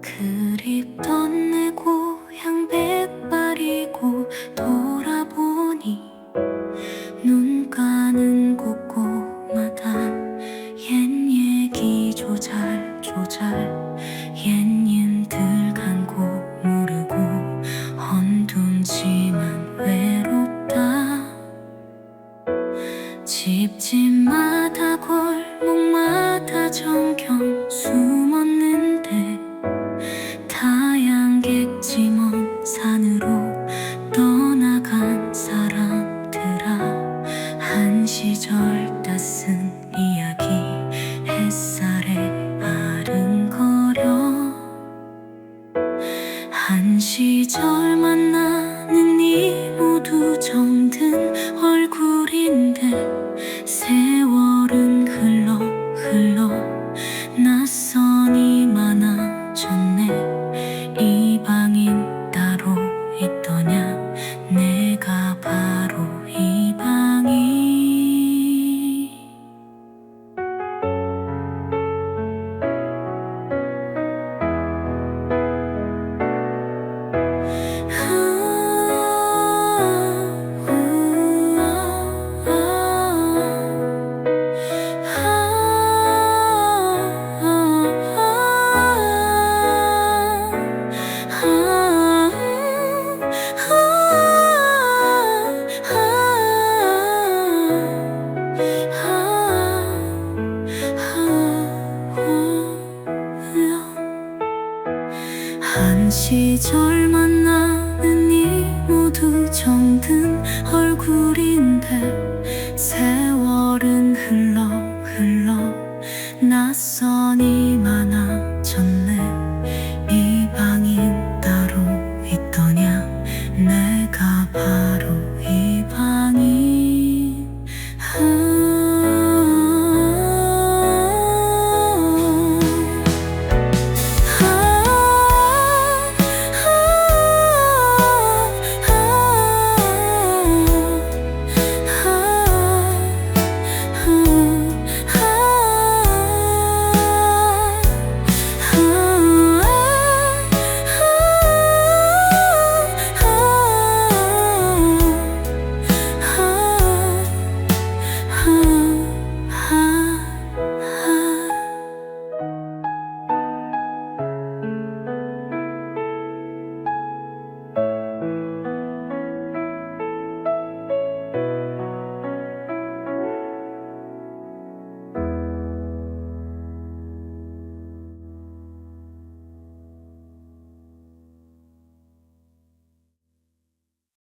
그립던 내 고향 백발이고 돌아보니 눈 가는 곳곳마다 옛 얘기 조잘 조잘. 옛 님들 간고 모르고 헌둔지만 외롭다. 집집마다 골목마다 정 시절 만나는 이 모두 정 시절 만나는 이 모두 정든 얼굴인데 세월은 흘러 흘러 낯선 이